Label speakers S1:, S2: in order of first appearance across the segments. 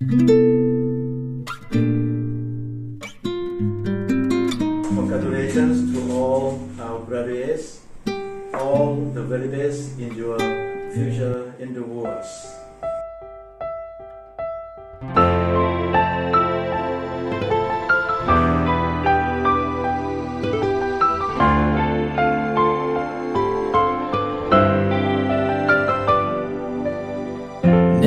S1: Congratulations to all our graduates, all the very best in your future endeavors.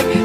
S2: ก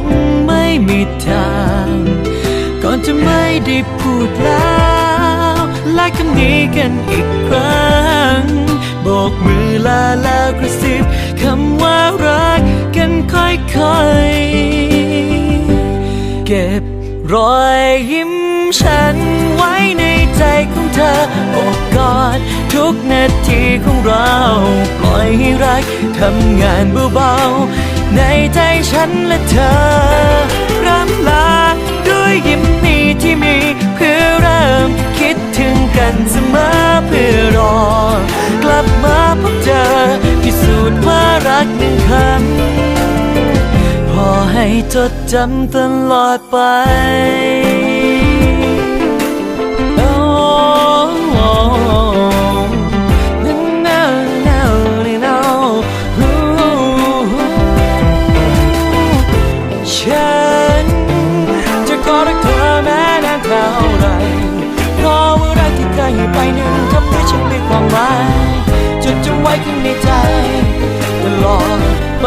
S2: งไม่มีทาง ก่อนจะไม่ได้พูดแล้วและคำนี้กันอีกครั้งโบกมือลาแล้วกระซิบคำว่ารักกันค่อยๆ เก็บรอยยิ้มฉันไว้ในใจของเธอโอบกอดทุกนาทีของเรา ปล่อยให้รักทำงานเบาๆ ในใจฉันและเธอร่ำลาด้วยยิ้มนี้ที่มีเพื่อเริ่มคิดถึงกันเสมอเพื่อรอ กลับมาพบเจอพิสูจน์ว่ารักหนึ่งคำพอให้จดจำตลอดไป ความหมายจดจำไว้ข้างในใจตลอดไป